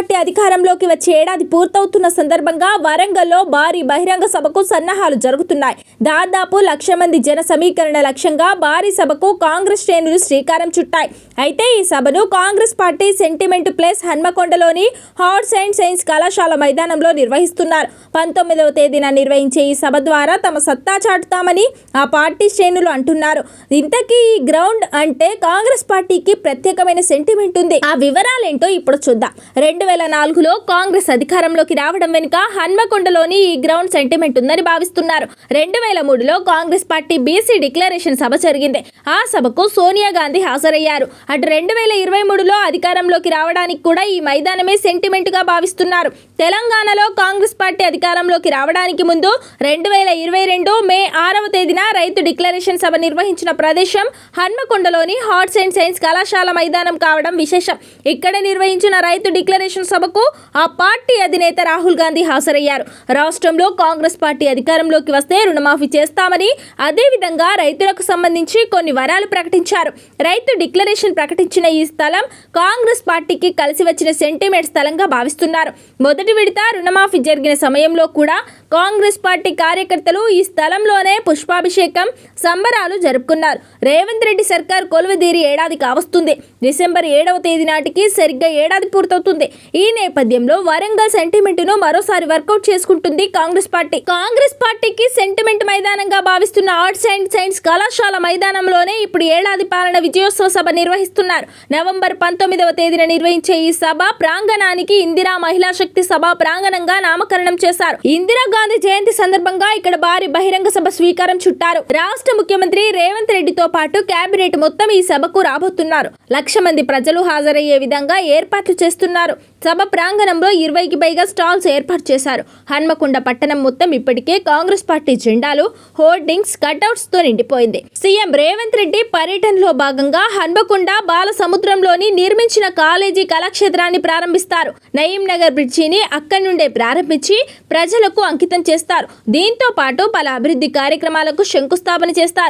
Party అధికారంలోకి వచ్చే ఏడాది పూర్తవుతున్న సందర్భంగా వరంగల్లో భారీ బహిరంగ సభకు సన్నాహాలు జరుగుతున్నాయి. దాదాపు లక్ష మంది జన సమీకరణ లక్ష్యంగా భారీ సభకు కాంగ్రెస్ శ్రేణులు శ్రీకారం చుట్టాయి. అయితే ఈ సభను కాంగ్రెస్ పార్టీ సెంటిమెంట్ ప్లేస్ హన్మకొండలోని హార్ట్స్ అండ్ సైన్స్ కళాశాల మైదానంలో నిర్వహిస్తున్నారు. పంతొమ్మిదవ తేదీన నిర్వహించే ఈ సభ ద్వారా తమ సత్తా చాటుతామని ఆ పార్టీ శ్రేణులు అంటున్నారు. ఇంతకీ ఈ గ్రౌండ్ అంటే కాంగ్రెస్ పార్టీకి ప్రత్యేకమైన సెంటిమెంట్ ఉంది. ఆ వివరాలేంటో ఇప్పుడు చూద్దాం. రెండు వేల నాలుగులో కాంగ్రెస్ అధికారంలోకి రావడం వెనుక హన్మకొండలోని ఈ గ్రౌండ్ సెంటిమెంట్ ఉందని భావిస్తున్నారు. రెండు వేల మూడులో కాంగ్రెస్ పార్టీ బీసీ డిక్లరేషన్ సభ జరిగింది. ఆ సభకు సోనియా గాంధీ హాజరయ్యారు. అటు రెండు వేల ఇరవై మూడులో అధికారంలోకి రావడానికి కూడా ఈ మైదానమే సెంటిమెంట్గా భావిస్తున్నారు. తెలంగాణలో కాంగ్రెస్ పార్టీ అధికారంలోకి రావడానికి ముందు రెండు వేల ఇరవై రెండు మే ఆరవ తేదీన రైతు డిక్లరేషన్ సభ నిర్వహించిన ప్రదేశం హన్మకొండలోని హార్ట్స్ అండ్ సైన్స్ కళాశాల మైదానం కావడం విశేషం. ఇక్కడ నిర్వహించిన రైతు డిక్లరేషన్ సభకు ఆ పార్టీ అధినేత రాహుల్ గాంధీ హాజరయ్యారు. రాష్ట్రంలో కాంగ్రెస్ పార్టీ అధికారంలోకి వస్తే రుణమాఫీ చేస్తామని అదేవిధంగా రైతులకు సంబంధించి కొన్ని వరాలు ప్రకటించారు. రైతు డిక్లరేషన్ ప్రకటించిన ఈ స్థలం కాంగ్రెస్ పార్టీకి కలిసి వచ్చిన సెంటిమెంట్ స్థలంగా భావిస్తున్నారు. మొదటి విడత రుణమాఫీ జరిగిన సమయంలో కూడా కాంగ్రెస్ పార్టీ కార్యకర్తలు ఈ స్థలంలోనే పుష్పాభిషేకం సంబరాలు జరుపుకున్నారు. రేవంత్ రెడ్డి సర్కార్ కొలువదీరి ఏడాది కావస్తుంది. డిసెంబర్ ఏడవ తేదీ నాటికి సరిగ్గా ఏడాది పూర్తవుతుంది. ఈ నేపథ్యంలో వరంగల్ సెంటిమెంట్ను మరోసారి వర్కౌట్ చేసుకుంటుంది కాంగ్రెస్ పార్టీ. కాంగ్రెస్ పార్టీకి సెంటిమెంట్ మైదానంగా భావిస్తున్న ఆర్ట్స్ అండ్ సైన్స్ కళాశాల మైదానంలోనే ఇప్పుడు ఏడాది పాలన విజయోత్సవ సభ నిర్వహిస్తున్నారు. నవంబర్ పంతొమ్మిదవ తేదీన నిర్వహించే ఈ సభ ప్రాంగణానికి ఇందిరా మహిళా శక్తి సభ ప్రాంగణంగా నామకరణం చేశారు. ఇందిరా గాంధీ జయంతి సందర్భంగా ఇక్కడ భారీ బహిరంగ సభ స్వీకారం చుట్టారు. రాష్ట్ర ముఖ్యమంత్రి రేవంత్ రెడ్డితో పాటు కేబినెట్ మొత్తం ఈ సభకు రాబోతున్నారు. లక్ష మంది ప్రజలు హాజరయ్యే విధంగా ఏర్పాట్లు చేస్తున్నారు. సభ ప్రాంగణంలో ఇరవైకి పైగా స్టాల్స్ ఏర్పాటు చేశారు. హన్మకొండ పట్టణం మొత్తం ఇప్పటికే కాంగ్రెస్ పార్టీ జెండాలు హోర్డింగ్స్ కట్అవుట్స్తో నిండిపోయింది. సీఎం రేవంత్ రెడ్డి పర్యటనలో భాగంగా హన్మకొండ బాల సముద్రంలోని నిర్మించిన కాలేజీ కళాక్షేత్రాన్ని ప్రారంభిస్తారు. నయీం నగర్ బ్రిడ్జిని అక్కడి నుండే ప్రారంభించి ప్రజలకు అంకితం చేస్తారు. దీంతో పాటు పలు అభివృద్ధి కార్యక్రమాలకు శంకుస్థాపన చేస్తారు.